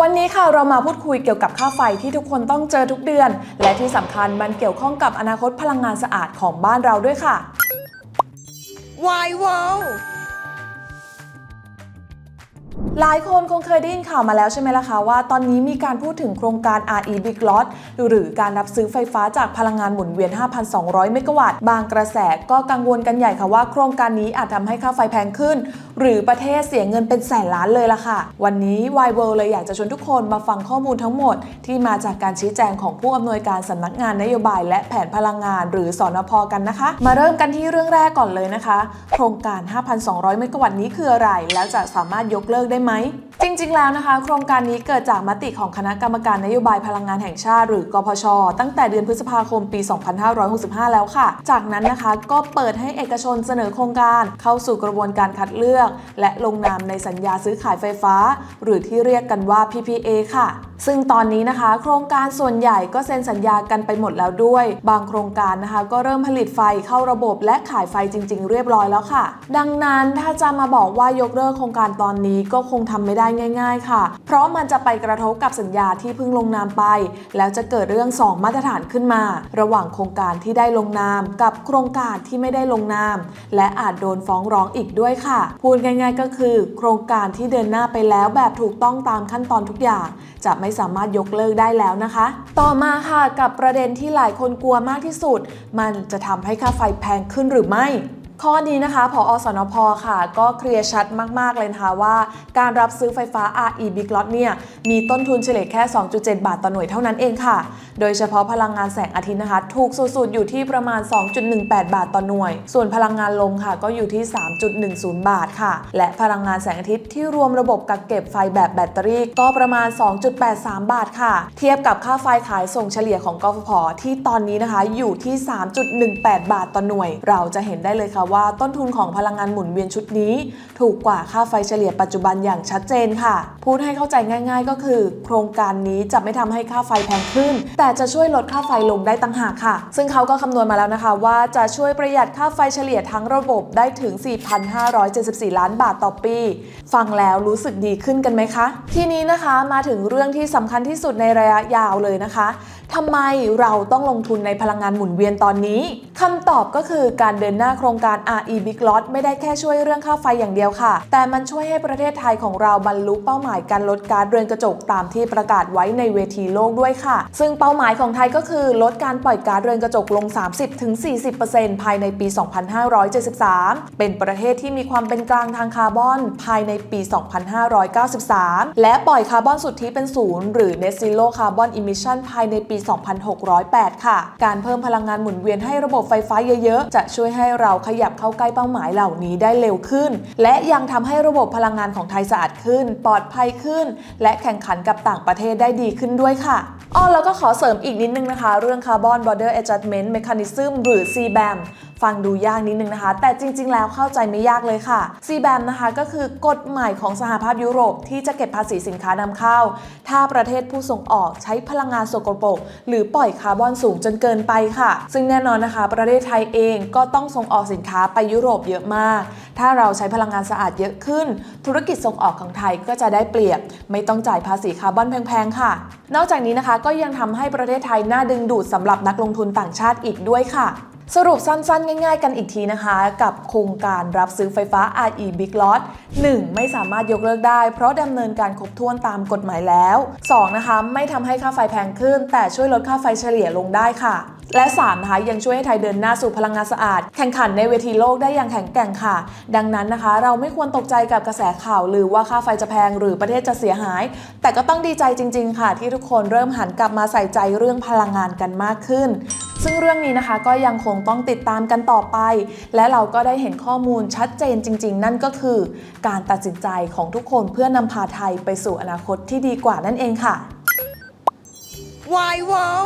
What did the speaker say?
วันนี้ค่ะเรามาพูดคุยเกี่ยวกับค่าไฟที่ทุกคนต้องเจอทุกเดือน และที่สำคัญมันเกี่ยวข้องกับอนาคตพลังงานสะอาดของบ้านเราด้วยค่ะ Why wow หลายคนคงเคยได้ยินข่าวมาแล้วใช่ไหมล่ะคะว่าตอนนี้มีการพูดถึงโครงการ RE Big Lot หรือการรับซื้อไฟฟ้าจากพลังงานหมุนเวียน 5,200 เมกะวัตต์บางกระแสก็กังวลกันใหญ่ค่ะว่าโครงการนี้อาจทำให้ค่าไฟแพงขึ้น หรือประเทศเสียเงินเป็นแสนล้านเลยล่ะค่ะ วันนี้ y w o r l d เลยอยากจะชวนทุกคนมาฟังข้อมูลทั้งหมด ที่มาจากการชี้แจงของผู้อำนวยการสำนักงานนโยบาย และแผนพลังงาน หรือสอนพกันนะคะ มาเริ่มกันที่เรื่องแรกก่อนเลยนะคะ โครงการ 5,200 เมกะวัตต์นี้คืออะไรแล้วจะสามารถยกเลิกได้ไหม จริง ๆ แล้วนะคะ โครงการนี้เกิดจากมติของคณะกรรมการนโยบายพลังงานแห่งชาติ หรือกพช ตั้งแต่เดือนพฤษภาคมปี 2565 แล้วค่ะ จากนั้นนะคะก็เปิดให้เอกชนเสนอโครงการเข้าสู่กระบวนการคัดเลือก และลงนามในสัญญาซื้อขายไฟฟ้า หรือที่เรียกกันว่า PPA ค่ะซึ่งตอนนี้นะคะ โครงการส่วนใหญ่ก็เซ็นสัญญากันไปหมดแล้วด้วย บางโครงการนะคะก็เริ่มผลิตไฟเข้าระบบและขายไฟจริง ๆ เรียบร้อยแล้วค่ะ ดังนั้นถ้าจะมาบอกว่ายกเลิกโครงการตอนนี้ก็คงทำไม่ได้ง่าย ๆ ค่ะ เพราะมันจะไปกระทบกับสัญญาที่เพิ่งลงนามไป แล้วจะเกิดเรื่อง 2 มาตรฐานขึ้นมา ระหว่างโครงการที่ได้ลงนาม กับโครงการที่ไม่ได้ลงนาม และอาจโดนฟ้องร้องอีกด้วยค่ะ พูดง่าย ๆ ก็คือ โครงการที่เดินหน้าไปแล้วแบบถูกต้องตามขั้นตอนทุกอย่างจะไม่ไม่สามารถยกเลิกได้แล้วนะคะ ต่อมาค่ะกับประเด็นที่หลายคนกลัวมากที่สุด มันจะทำให้ค่าไฟแพงขึ้นหรือไม่ ข้อนี้นะคะผออสนพค่ะ ก็เคลียร์ชัดมาก ๆ เลยนะคะว่า การรับซื้อไฟฟ้า RE Big Lot เนี่ย มีต้นทุนเฉลี่ยแค่ 2.7 บาทต่อหน่วยเท่านั้นเองค่ะ โดยเฉพาะพลังงานแสงอาทิตย์นะคะ ถูกสุด ๆ อยู่ที่ประมาณ 2.18 บาทต่อหน่วย ส่วนพลังงานลมค่ะ ก็อยู่ที่ 3.10 บาทค่ะ และพลังงานแสงอาทิตย์ที่รวมระบบกักเก็บไฟแบบแบตเตอรี่ ก็ประมาณ 2.83 บาทค่ะ เทียบกับค่าไฟขายส่งเฉลี่ยของกฟผที่ตอนนี้นะคะอยู่ที่ 3.18 บาทต่อหน่วย เราจะเห็นได้เลยค่ะว่าต้นทุนของพลังงานหมุนเวียนชุดนี้ ถูกกว่าค่าไฟเฉลี่ยปัจจุบันอย่างชัดเจนค่ะ พูดให้เข้าใจง่าย ๆ ก็คือ โครงการนี้จะไม่ทำให้ค่าไฟแพงขึ้น แต่จะช่วยลดค่าไฟลงได้ตั้งหากค่ะ ซึ่งเขาก็คำนวณมาแล้วนะคะ ว่าจะช่วยประหยัดค่าไฟเฉลี่ยทั้งระบบได้ถึง 4,574 ล้านบาทต่อปี ฟังแล้วรู้สึกดีขึ้นกันไหมคะ ทีนี้นะคะมาถึงเรื่องที่สำคัญที่สุดในระยะยาวเลยนะคะ ทำไมเราต้องลงทุนในพลังงานหมุนเวียนตอนนี้คำตอบก็คือการเดินหน้าโครงการ RE Big Lot ไม่ได้แค่ช่วยเรื่องค่าไฟอย่างเดียวค่ะ แต่มันช่วยให้ประเทศไทยของเราบรรลุเป้าหมายการลดกาซเรือนกระจกตามที่ประกาศไว้ในเวทีโลกด้วยค่ะ ซึ่งเป้าหมายของไทยก็คือลดการปล่อยก๊าซเรือนกระจกลง 30-40%ภายในปี 2573 เป็นประเทศที่มีความเป็นกลางทางคาร์บอน ภายในปี 2593 และปล่อยคาร์บอนสุทธิเป็นศูนย์หรือ Net Zero Carbon Emission ภายในปี2608 ค่ะ การเพิ่มพลังงานหมุนเวียนให้ระบบไฟฟ้าเยอะๆ จะช่วยให้เราขยับเข้าใกล้เป้าหมายเหล่านี้ได้เร็วขึ้น และยังทำให้ระบบพลังงานของไทยสะอาดขึ้น ปลอดภัยขึ้น และแข่งขันกับต่างประเทศได้ดีขึ้นด้วยค่ะอ้อแล้วก็ขอเสริมอีกนิดนึงนะคะ เรื่อง Carbon Border Adjustment Mechanism หรือ CBAM ฟังดูยากนิดนึงนะคะ แต่จริง ๆ แล้วเข้าใจไม่ยากเลยค่ะ CBAM นะคะก็คือกฎใหม่ของสหภาพยุโรปที่จะเก็บภาษีสินค้านำเข้า ถ้าประเทศผู้ส่งออกใช้พลังงานสกปรกหรือปล่อยคาร์บอนสูงจนเกินไปค่ะ ซึ่งแน่นอนนะคะ ประเทศไทยเองก็ต้องส่งออกสินค้าไปยุโรปเยอะมาก ถ้าเราใช้พลังงานสะอาดเยอะขึ้น ธุรกิจส่งออกของไทยก็จะได้เปรียบ ไม่ต้องจ่ายภาษีคาร์บอนแพงๆค่ะ นอกจากนี้นะคะก็ยังทำให้ประเทศไทยน่าดึงดูดสำหรับนักลงทุนต่างชาติอีกด้วยค่ะ สรุปสั้นๆ ง่ายๆ กันอีกทีนะคะ กับโครงการรับซื้อไฟฟ้า RE Big Lot 1. ไม่สามารถยกเลิกได้ เพราะดำเนินการครบถ้วนตามกฎหมายแล้ว 2. นะคะ ไม่ทำให้ค่าไฟแพงขึ้น แต่ช่วยลดค่าไฟเฉลี่ยลงได้ค่ะ และ 3. นะคะ ยังช่วยให้ไทยเดินหน้าสู่พลังงานสะอาด แข่งขันในเวทีโลกได้อย่างแข็งแกร่งค่ะ ดังนั้นนะคะ เราไม่ควรตกใจกับกระแสข่าวหรือว่าค่าไฟจะแพงหรือประเทศจะเสียหาย แต่ก็ต้องดีใจจริง ๆ ค่ะ ที่ทุกคนเริ่มหันกลับมาใส่ใจเรื่องพลังงานกันมากขึ้น ซึ่งเรื่องนี้นะคะก็ยังคงต้องติดตามกันต่อไป และเราก็ได้เห็นข้อมูลชัดเจนจริง ๆ นั่นก็คือ การตัดสินใจของทุกคนเพื่อนำพาไทยไปสู่อนาคตที่ดีกว่านั่นเองค่ะ Why wow